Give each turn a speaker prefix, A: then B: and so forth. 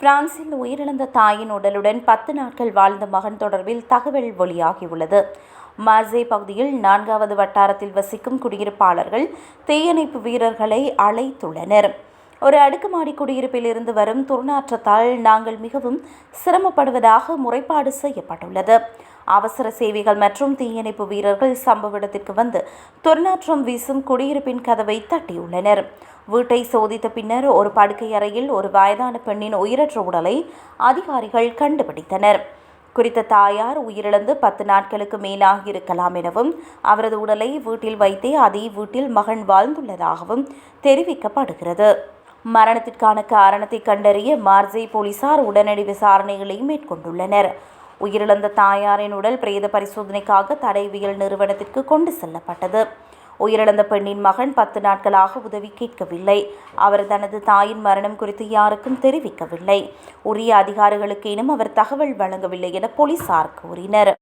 A: பிரான்சில் உயிரிழந்த தாயின் உடலுடன் பத்து நாட்கள் வாழ்ந்த மகன் தொடர்பில் தகவல் வெளியாகியுள்ளது. மார்சே பகுதியில் நான்காவது வட்டாரத்தில் வசிக்கும் குடியிருப்பாளர்கள் தீயணைப்பு வீரர்களை அழைத்துள்ளனர். ஒரு அடுக்குமாடி குடியிருப்பில் இருந்து வரும் துர்நாற்றத்தால் நாங்கள் மிகவும் சிரமப்படுவதாக முறைப்பாடு செய்யப்பட்டுள்ளது. அவசர சேவைகள் மற்றும் தீயணைப்பு வீரர்கள் சம்பவ இடத்திற்கு வந்து துர்நாற்றம் வீசும் குடியிருப்பின் கதவை தட்டியுள்ளனர். வீட்டை சோதித்த பின்னர் ஒரு படுக்கை அறையில் ஒரு வயதான பெண்ணின் உயிரற்ற உடலை அதிகாரிகள் கண்டுபிடித்தனர். குறித்த தாயார் உயிரிழந்து பத்து நாட்களுக்கு மேலாக இருக்கலாம் எனவும் அவரது உடலை வீட்டில் வைத்தே அதே வீட்டில் மகன் வாழ்ந்துள்ளதாகவும் தெரிவிக்கப்படுகிறது. மரணத்திற்கான காரணத்தை கண்டறிய மார்ஜே போலீசார் உடனடி விசாரணைகளை மேற்கொண்டுள்ளனர். உயிரிழந்த தாயாரின் உடல் பிரேத பரிசோதனைக்காக தடைவியல் நிறுவனத்திற்கு கொண்டு செல்லப்பட்டது. உயிரிழந்த பெண்ணின் மகன் பத்து நாட்களாக உதவி கேட்கவில்லை. அவர் தனது தாயின் மரணம் குறித்து யாருக்கும் தெரிவிக்கவில்லை. உரிய அதிகாரிகளுக்கேனும் அவர் தகவல் வழங்கவில்லை என போலீசார் கூறினர்.